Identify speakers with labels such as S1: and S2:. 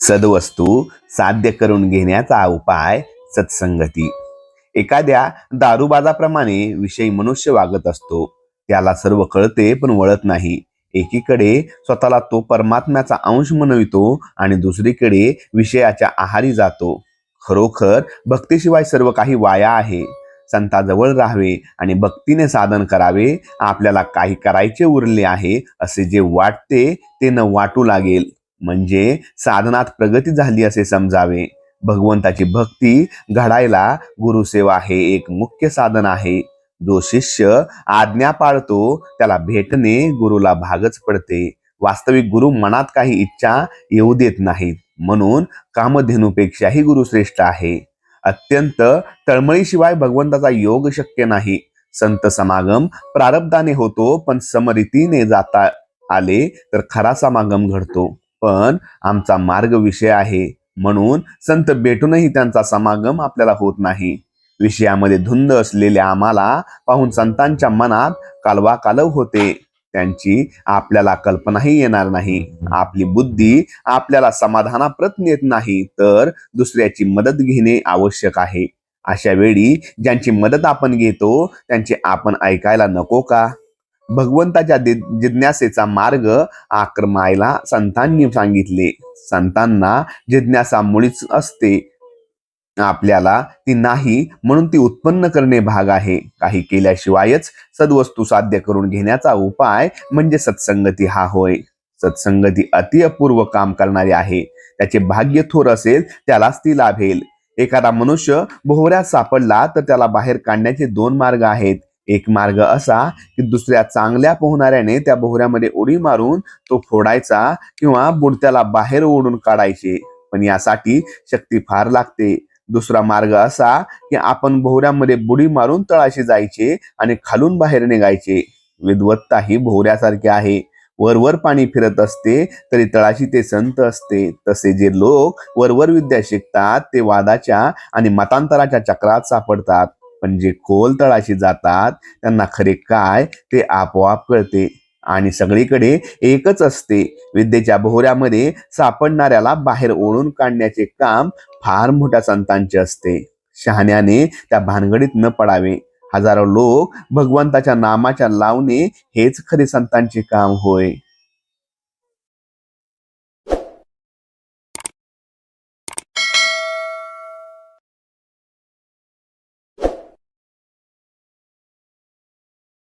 S1: सदवस्तू साध्य करून घेण्याचा उपाय सत्संगती. एखाद्या दारूबाजाप्रमाणे विषयी मनुष्य वागत असतो. त्याला सर्व कळते पण वळत नाही. एकीकडे स्वतःला तो परमात्म्याचा अंश म्हणवितो आणि दुसरीकडे विषयाच्या आहारी जातो. खरोखर भक्तीशिवाय सर्व काही वाया आहे. संताजवळ राहावे आणि भक्तीने साधन करावे आपल्याला काही करायचे उरले आहे असे जे वाटते ते न वाटू लागेल. म्हणजे साधनात प्रगती झाली असे समजावे. भगवंताची भक्ती घडायला गुरुसेवा हे एक मुख्य साधन आहे. जो शिष्य आज्ञा पाळतो त्याला भेटणे गुरुला भागच पडते. वास्तविक गुरु मनात काही इच्छा येऊ देत नाहीत. म्हणून कामधेनूपेक्षाही गुरु श्रेष्ठ आहे. अत्यंत तळमळीशिवाय भगवंताचा योग शक्य नाही. संत समागम प्रारब्धाने होतो पण समरितीने जाता आले तर खरा समागम घडतो. पण आमचा मार्ग विषय आहे. म्हणून संत भेटूनही त्यांचा समागम आपल्याला होत नाही. विषयामध्ये धुंद असलेल्या आम्हाला पाहून संतांच्या मनात कालवा कालव होते. त्यांची आपल्याला कल्पनाही येणार नाही. आपली बुद्धी आपल्याला समाधानाप्रत नेत नाही तर दुसऱ्याची मदत घेणे आवश्यक आहे. अशा वेळी ज्यांची मदत आपण घेतो त्यांचे आपण ऐकायला नको का? भगवंताच्या जिज्ञासेचा मार्ग आक्रमायला संतांनी सांगितले. संतांना जिज्ञासा मुळीच असते. आपल्याला ती नाही म्हणून ती उत्पन्न करणे भाग आहे. काही केल्याशिवायच सद्वस्तू साध्य करून घेण्याचा उपाय म्हणजे सत्संगती हा होय. सत्संगती अति अपूर्व काम करणारी आहे. त्याचे भाग्य थोर असेल त्यालाच ती लाभेल. एखादा मनुष्य भोवऱ्यात सापडला तर त्याला बाहेर काढण्याचे दोन मार्ग आहेत. एक मार्ग असा की दुसऱ्या चांगल्या पोहणाऱ्याने त्या भोवऱ्यामध्ये उडी मारून तो फोडायचा किंवा बुडत्याला बाहेर ओढून काढायचे. पण यासाठी शक्ती फार लागते. दुसरा मार्ग असा की आपण भोवऱ्यामध्ये बुडी मारून तळाशी जायचे आणि खालून बाहेर निघायचे. विद्वत्ता ही भोवऱ्यासारखी आहे. वरवर पाणी फिरत असते तरी तळाशी ते संत असते. तसे जे लोक वरवर विद्या शिकतात ते वादाच्या आणि मतांतराच्या चक्रात सापडतात. म्हणजे पण जे खोल तळाशी जातात त्यांना खरे काय ते आपोआप कळते. आणि सगळीकडे एकच असते. विद्येच्या भोवऱ्यामध्ये सापडणाऱ्याला बाहेर ओढून काढण्याचे काम फार मोठ्या संतांचे असते. शहाण्याने त्या भानगडीत न पडावे. हजारो लोक भगवंताच्या नामाच्या लावणे हेच खरे संतांचे काम होय.